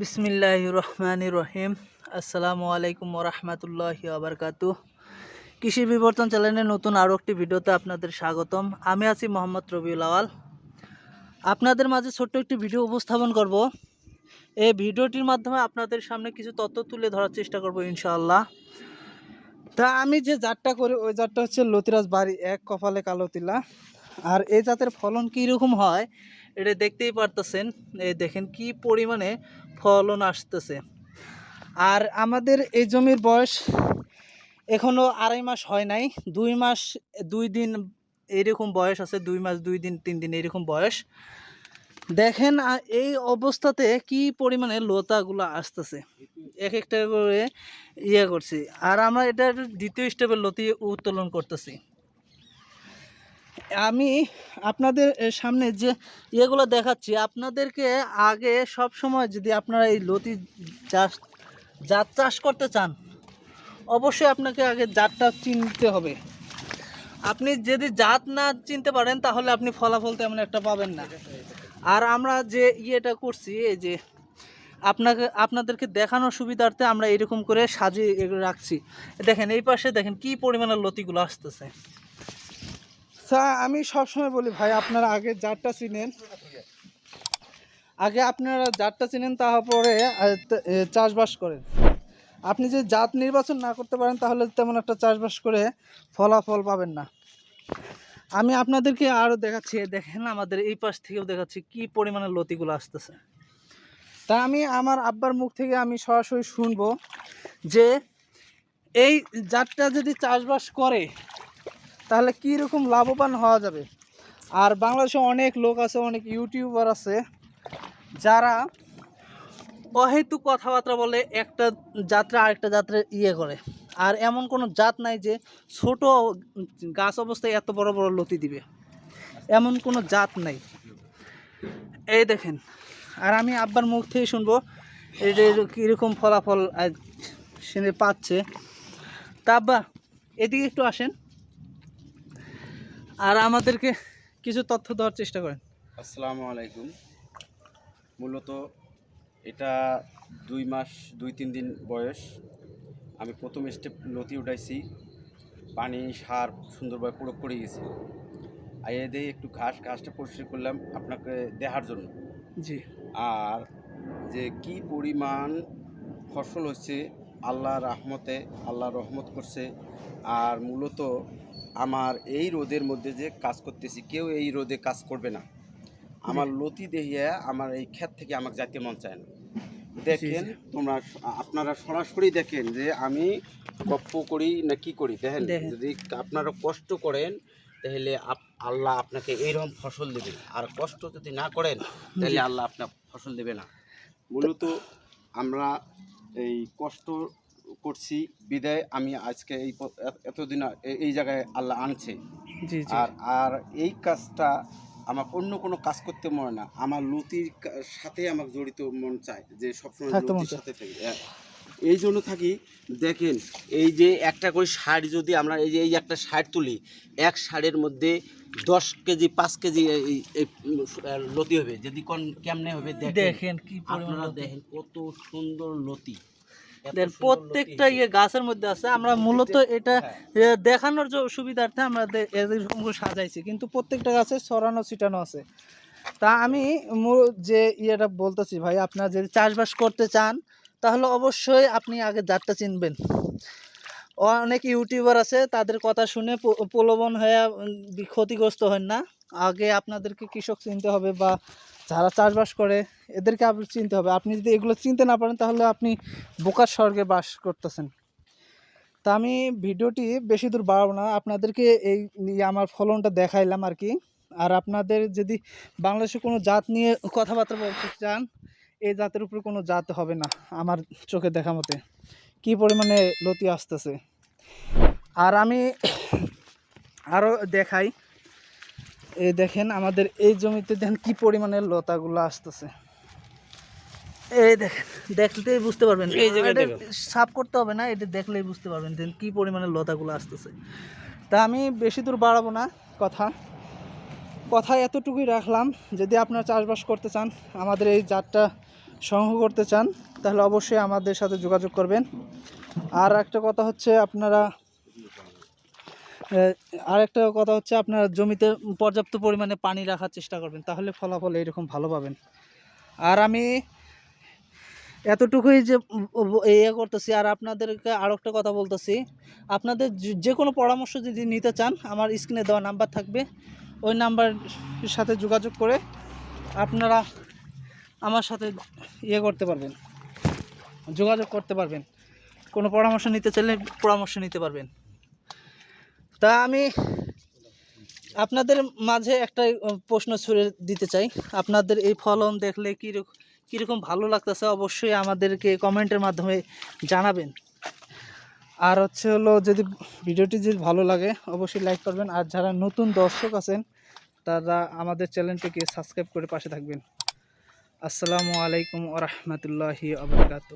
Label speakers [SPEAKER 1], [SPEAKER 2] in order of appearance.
[SPEAKER 1] বিসমিল্লাহ রহমান রহিম। আসসালামু আলাইকুম রহমতুল্লাহ আবরকাতু কৃষি বিবর্তন চ্যানেলের নতুন আরও একটি ভিডিওতে আপনাদের স্বাগতম। আমি আছি মোহাম্মদ রবিউল আওয়াল। আপনাদের মাঝে ছোট্ট একটি ভিডিও উপস্থাপন করব। এই ভিডিওটির মাধ্যমে আপনাদের সামনে কিছু তথ্য তুলে ধরার চেষ্টা করব ইনশাআল্লাহ। তা আমি যে জাতটা করি, ওই জাতটা হচ্ছে লতিরাজ বাড়ি, এক কপালে কালো তিলা। আর এই জাতের ফলন কীরকম হয় এটা দেখতেই পারতেছেন, এই দেখেন কি পরিমাণে ফলন আসতেছে। আর আমাদের এই জমির বয়স এখনও আড়াই মাস হয় নাই, দুই মাস, দুই দিন এইরকম বয়স আছে, দুই মাস, দুই দিন, তিন দিন এইরকম বয়স। দেখেন এই অবস্থাতে কি পরিমাণে লতাগুলো আসতেছে। এক একটা করে ইয়ে করছি। আর আমরা এটা দ্বিতীয় স্টেপের লতি উত্তোলন করতেছি। আমি আপনাদের সামনে যে ইয়েগুলো দেখাচ্ছি, আপনাদেরকে আগে সব সময় যদি আপনারা এই লতি চাষ, জাত চাষ করতে চান, অবশ্যই আপনাকে আগে জাতটা চিনতে হবে। আপনি যদি জাত না চিনতে পারেন, তাহলে আপনি ফলাফল তেমন একটা পাবেন না। আর আমরা যে ইয়েটা করছি, এই যে আপনাকে, আপনাদেরকে দেখানোর সুবিধার্থে আমরা এরকম করে সাজিয়ে রাখছি। দেখেন, এই পাশে দেখেন কি পরিমাণের লতিগুলো আসতেছে। স্যার আমি সবসময় বলি, ভাই, আপনারা আগে জাতটা চিনেন। আগে আপনারা জাতটা চিনেন, তারপরে চাষবাস করেন। আপনি যদি জাত নির্বাচন না করতে পারেন, তাহলে তেমন একটা চাষবাস করে ফলাফল পাবেন না। আমি আপনাদেরকে আরও দেখাচ্ছি দেখেন আমাদের এই পাশ থেকেও দেখাচ্ছি কি পরিমাণে লতিগুলো আসতেছে। তা আমি আমার আব্বার মুখ থেকে আমি সরাসরি শুনব যে, এই জাতটা যদি চাষবাস করে তাহলে কীরকম লাভবান হওয়া যাবে? আর বাংলাদেশে অনেক লোক আছে, অনেক ইউটিউবার আছে, যারা অহেতু কথাবার্তা বলে একটা যাত্রা আরেকটা যাত্রা ইয়ে করে। আর এমন কোনো জাত নাই যে ছোট গাছ অবস্থায় এত বড় বড় লতি দিবে। এমন কোনো জাত নাই। এই দেখেন, আর আমি আব্বার মুখ থেকে শুনব এটা কীরকম ফলাফল সে পাচ্ছে। তা আব্বা, এদিকে একটু আসেন। আর আমাদেরকে কিছু তথ্য দেওয়ার চেষ্টা করেন।
[SPEAKER 2] আসসালামু আলাইকুম। মূলত এটা দুই মাস দুই তিন দিন বয়স। আমি প্রথম স্টেপ লতি উঠাইছি। পানি সার সুন্দরভাবে প্রয়োগ করে গেছি। আইয়ে দিয়ে একটু ঘাস ঘাসটা পরিষ্কার করলাম আপনাকে দেখার জন্য।
[SPEAKER 1] জি।
[SPEAKER 2] আর যে কি পরিমাণ ফসল হচ্ছে আল্লাহ রহমতে আল্লাহ রহমত করছে। আর মূলত আমার এই রোদের মধ্যে যে কাজ করতেছি কেউ এই রোদে কাজ করবে না। আমার লতি দেখিয়া আমার এই ক্ষেত থেকে আমাকে যাইতে মন চায় না। দেখেন তোমরা আপনারা সরাসরি দেখেন যে আমি গপ্প করি না কি করি দেখেন। যদি আপনারা কষ্ট করেন তাহলে আল্লাহ আপনাকে এইরকম ফসল দেবে আর কষ্ট যদি না করেন তাহলে আল্লাহ আপনার ফসল দেবে না। মূলত আমরা এই কষ্ট করছি বিদায় আমি আজকে এই এতদিন এই জায়গায় আল্লাহ আনছে। আর আর এই কাজটা আমার অন্য কোনো কাজ করতে মনে না। আমার লতির সাথে আমাকে জড়িত মন চায় যে সবসময় লতির সাথে থাকি। হ্যাঁ। এই জন্য থাকি দেখেন এই যে একটা করে শাড়ি যদি আমরা এই যে এই একটা শাড়ি তুলি এক শাড়ির মধ্যে দশ কেজি পাঁচ কেজি লতি হবে। যদি কোন কেমনে হবে দেখেন।
[SPEAKER 1] কি পরিমাণ
[SPEAKER 2] আপনারা দেখেন কত সুন্দর লতি।
[SPEAKER 1] দেন প্রত্যেকটা ইয়ে গাছের মধ্যে আছে। আমরা মূলত এটা
[SPEAKER 2] হ্যাঁ।
[SPEAKER 1] দেখানোর যে সুবিধার্থে আমরা এরকম সাজাইছি। কিন্তু প্রত্যেকটা গাছে ছড়ানো ছিটানো আছে। তা আমি যে ইয়েটা বলতেছি ভাই আপনারা যদি চাষবাস করতে চান তাহলে অবশ্যই আপনি আগে জাতটা চিনবেন। অনেক ইউটিউবার আছে তাদের কথা শুনে প্রলোভন হয়ে ক্ষতিগ্রস্ত হন না। আগে আপনাদেরকে কৃষক চিনতে হবে বা যারা চাষবাস করে, এদেরকে আপনি চিনতে হবে। আপনি যদি এগুলো চিনতে না পারেন, তাহলে আপনি বোকার স্বর্গে বাস করতেছেন। তা আমি ভিডিওটি বেশি দূর বাড়াবো না। আপনাদেরকে এই আমার ফলনটা দেখাইলাম আর কি। আর আপনাদের যদি বাংলাদেশে কোনো জাত নিয়ে কথাবার্তা বলতে চান, এই জাতের উপরে কোনো জাত হবে না, আমার চোখে দেখা মতে। কী পরিমাণে লতি আসতেছে। আর আমি আরও দেখাই এই দেখেন আমাদের এই জমিতে দেখেন কি পরিমাণে লতাগুলো আসতেছে। এই দেখেন দেখলেই বুঝতে পারবেন।
[SPEAKER 2] এই
[SPEAKER 1] সাফ করতে হবে না এটা দেখলেই বুঝতে পারবেন দেখেন কি পরিমাণে লতাগুলো আসতেছে। তা আমি বেশি দূর বাড়াবো না কথা। কথা এতটুকুই রাখলাম যদি আপনারা চাষবাস করতে চান আমাদের এই জাতটা সংগ্রহ করতে চান তাহলে অবশ্যই আমাদের সাথে যোগাযোগ করবেন। আর একটা কথা হচ্ছে আপনারা আর একটা কথা হচ্ছে আপনার জমিতে পর্যাপ্ত পরিমাণে পানি রাখার চেষ্টা করবেন, তাহলে ফলাফল এইরকম ভালো পাবেন। আর আমি এতটুকুই যে ইয়ে করতেছি, আর আপনাদেরকে আরও একটা কথা বলতেছি। আপনাদের যে- কোনো পরামর্শ যদি নিতে চান, আমার স্ক্রিনে দেওয়া নাম্বার থাকবে, ওই নাম্বারের সাথে যোগাযোগ করে আপনারা আমার সাথে ইয়ে করতে পারবেন, যোগাযোগ করতে পারবেন। কোনো পরামর্শ নিতে চাইলে পরামর্শ নিতে পারবেন। তা আমি আপনাদের মাঝে একটা প্রশ্ন ছুড়ে দিতে চাই। আপনাদের এই ফলন দেখলে কীরকম কীরকম ভালো লাগতেছে অবশ্যই আমাদেরকে কমেন্টের মাধ্যমে জানাবেন। আর হচ্ছে হলো, যদি ভিডিওটি যদি ভালো লাগে, অবশ্যই লাইক করবেন। আর যারা নতুন দর্শক আছেন, তারা আমাদের চ্যানেলটিকে সাবস্ক্রাইব করে পাশে থাকবেন। আসসালামু আলাইকুম ওরহমতুল্লাহি আবরকাত